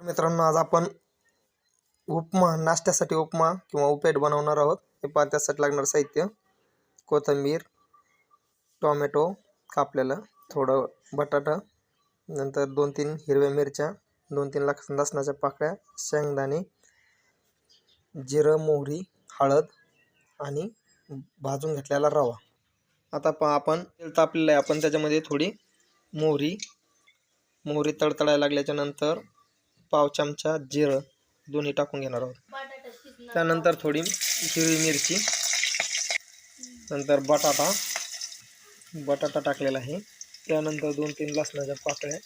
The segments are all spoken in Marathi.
मित्रांनो आज आपण उपमा नाश्त्यासाठी उपमा किंवा उपेट बनवणार आहोत. हे पहा त्यासाठी लागणारं साहित्य कोथिंबीर टोमॅटो कापलेलं थोडं बटाटा नंतर दोन तीन हिरव्या मिरच्या दोन तीन लाख लसणाच्या पाकळ्या शेंगदाणे जिरं मोहरी हळद आणि भाजून घेतलेला रवा. आता पहा आपण तेल तापलेलं आहे. आपण त्याच्यामध्ये थोडी मोहरी मोहरी तडतडायला लागल्याच्यानंतर पाव चमचा जिरं दोन्ही टाकून घेणार आहोत. त्यानंतर थोडी हिरवी मिरची नंतर बटाटा बटाटा टाकलेला आहे. त्यानंतर दोन तीन लसणाच्या पाकळ्या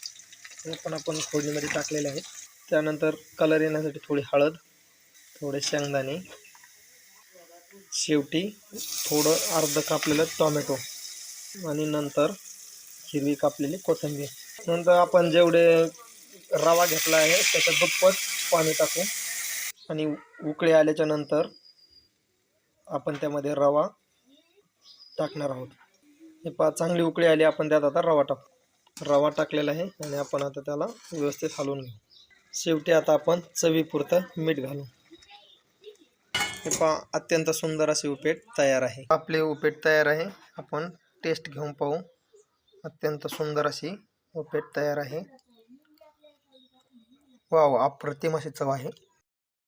हे पण आपण फोडणीमध्ये टाकलेल्या आहेत. त्यानंतर कलर येण्यासाठी थोडी हळद थोडे शेंगदाणे शेवटी थोडं अर्ध कापलेलं टोमॅटो आणि नंतर हिरवी कापलेली कोथिंबीर. नंतर आपण जेवढे रवा घेतला आहे. त्याच्यात दुप्पट पाणी टाकू आणि उकळी आल्याच्यानंतर आपण त्यामध्ये रवा टाकणार आहोत. हे पा चांगली उकळी आली आपण त्यात आता रवा टाकू. रवा टाकलेला आहे आणि आपण आता त्याला व्यवस्थित हलवून घेऊ. शेवटी आता आपण चवीपुरतं मीठ घालू. हे पहा अत्यंत सुंदर असे उपेट तयार आहे. आपले उपेट तयार आहे. आपण टेस्ट घेऊन पाहू. अत्यंत सुंदर अशी उपेट तयार आहे. वाव अप्रतिम अशी चव आहे.